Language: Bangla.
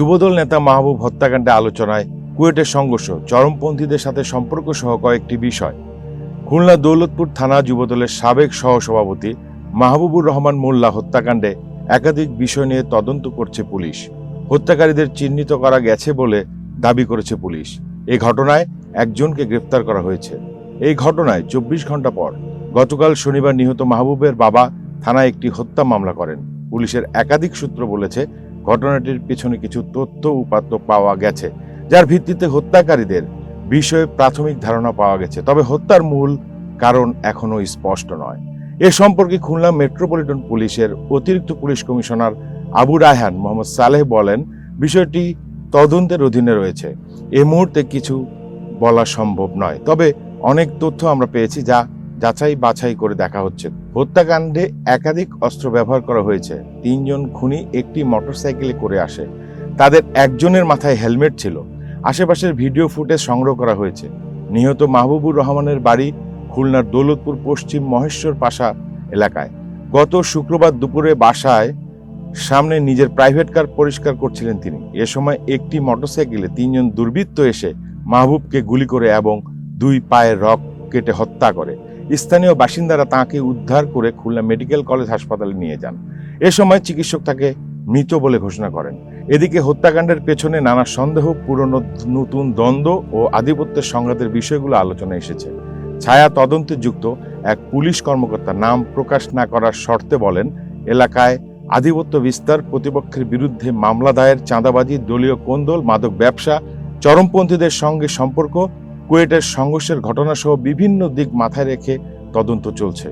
যুবদল নেতা মাহবুব হত্যাকাণ্ডে আলোচনায় কুয়েটের সংঘর্ষ, চরমপন্থীদের সাথে সম্পর্ক সহ কয়েকটি বিষয়। খুলনা দৌলতপুর থানা যুবদলের সাবেক সহসভাপতি মাহবুবুর রহমান মোল্লা হত্যাকাণ্ডে একাধিক বিষয় নিয়ে তদন্ত করছে পুলিশ। হত্যাকারীদের চিহ্নিত করা গেছে বলে দাবি করেছে পুলিশ। এই ঘটনায় একজনকে গ্রেফতার করা হয়েছে। এই ঘটনায় চব্বিশ ঘণ্টা পর গতকাল শনিবার নিহত মাহবুবের বাবা থানায় একটি হত্যা মামলা করেন। পুলিশের একাধিক সূত্র বলেছে ঘটনাটির পিছনে কিছু তথ্য উপাত্ত পাওয়া গেছে, যার ভিত্তিতে হত্যাকারীদের বিষয়ে প্রাথমিক ধারণা পাওয়া গেছে। তবে হত্যার মূল কারণ এখনও স্পষ্ট নয়। এ সম্পর্কে খুলনা মেট্রোপলিটন পুলিশের অতিরিক্ত পুলিশ কমিশনার আবু রায়হান মোহাম্মদ সালেহ বলেন, বিষয়টি তদন্তের অধীনে রয়েছে। এ মুহূর্তে কিছু বলা সম্ভব নয়। তবে অনেক তথ্য আমরা পেয়েছি যা যাচাই বাছাই করে দেখা হচ্ছে। হত্যাকাণ্ডে একাধিক অস্ত্র ব্যবহার করা হয়েছে। তিনজন খুনি একটি মোটরসাইকেলে করে আসে। তাদের একজনের মাথায় হেলমেট ছিল। আশেপাশের ভিডিও ফুটেজ সংগ্রহ করা হয়েছে। নিহত মাহবুবুর রহমানের বাড়ি খুলনার দৌলতপুর পশ্চিম মহেশ্বর পাশা এলাকায়। গত শুক্রবার দুপুরে বাসায় সামনে নিজের প্রাইভেট কার পরিষ্কার করছিলেন তিনি। এ সময় একটি মোটরসাইকেলে তিনজন দুর্বৃত্ত এসে মাহবুবকে গুলি করে এবং দুই পায়ের রক কেটে হত্যা করে। স্থানীয় বাসিন্দারা তাকে উদ্ধার করে খুলনা মেডিকেল কলেজ হাসপাতালে নিয়ে যান। এ সময় চিকিৎসক তাকে মৃত বলে ঘোষণা করেন। এদিকে হত্যাকাণ্ডের পেছনে নানা সন্দেহ, পুরনো নতুন দ্বন্দ্ব ও আধিপত্যের সংঘাতের বিষয়গুলো আলোচনায় এসেছে। ছায়া তদন্তে যুক্ত এক পুলিশ কর্মকর্তা নাম প্রকাশ না করার শর্তে বলেন, এলাকায় আধিপত্য বিস্তার, প্রতিপক্ষের বিরুদ্ধে মামলা দায়ের, চাঁদাবাজি, দলীয় কোন্দল, মাদক ব্যবসা, চরমপন্থীদের সঙ্গে সম্পর্ক কুয়েটের সংঘর্ষের ঘটনাসহ বিভিন্ন দিক মাথায় রেখে তদন্ত চলছে।